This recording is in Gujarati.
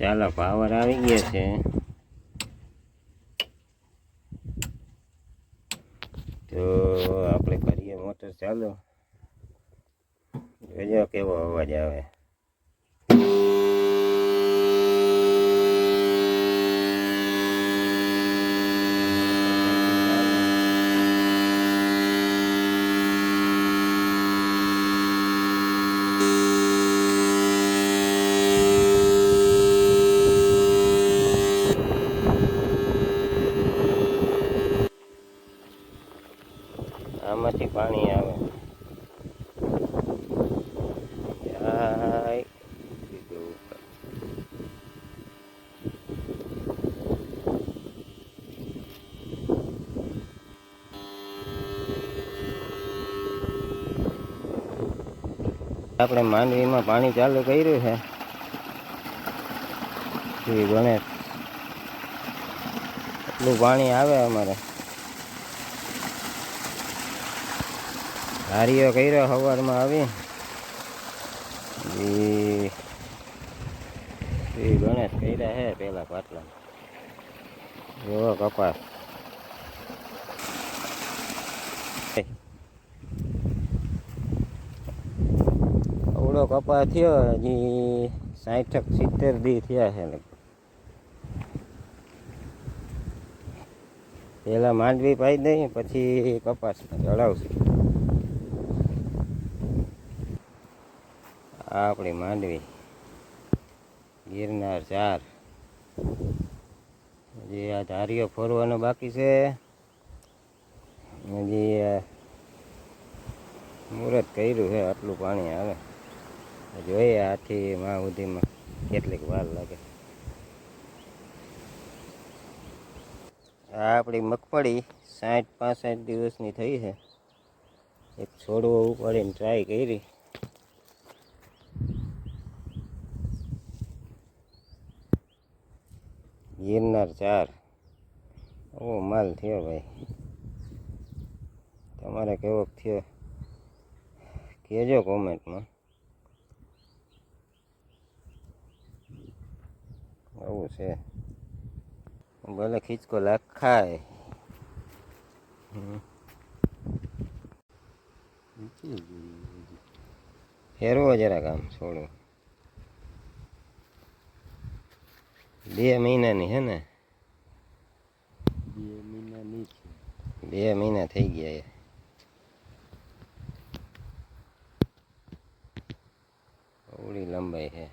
ચાલો પાવર આવી ગયા છે. તો આપણે કરીએ મોટર ચાલો. જોજો કેવો અવાજ આવે. આમાંથી પાણી આવે. જાય. સીધું ઉપર. આપણે માંડવીમાં પાણી ચાલુ કર્યું છે. શ્રી ગણેશ. એટલું પાણી આવે અમારે. ધારીઓ કર્યો સવારમાં આવી. શ્રી ગણેશ કર્યા હે પેલા પાટલા. જોવો કપાસ. અવડો કપાસ થયો, હજી સાઠ સિત્તેર દી થયા છે લગભગ. પેલા માંડવી પાઈ દઈ, પછી કપાસ ચડાવશું આપણી માંડવી. ગિરનાર ચાર. હજી આ ધારીઓ ફોરવાનો બાકી છે. હજી મુહૂર્ત કર્યું છે, આટલું પાણી આવે. જોઈએ આથી માં સુધીમાં કેટલીક વાર લાગે. આ આપણી મગફળી સાઠ પાસઠ દિવસની થઈ છે. એક છોડવો ઉપાડીને ટ્રાય કરી. ગિરનાર ચાર. ઓ માલ થયો ભાઈ. તમારે કેવો થયો? કહેજો કોમેન્ટમાં. આવું છે. ભલે ખીચકો લખાય. ફેરવો જરાક આમ છોડો. બે મહિનાની હે ને? બે મહિનાની બે મહિના થઈ ગયા ઓળી લંબાઈ છે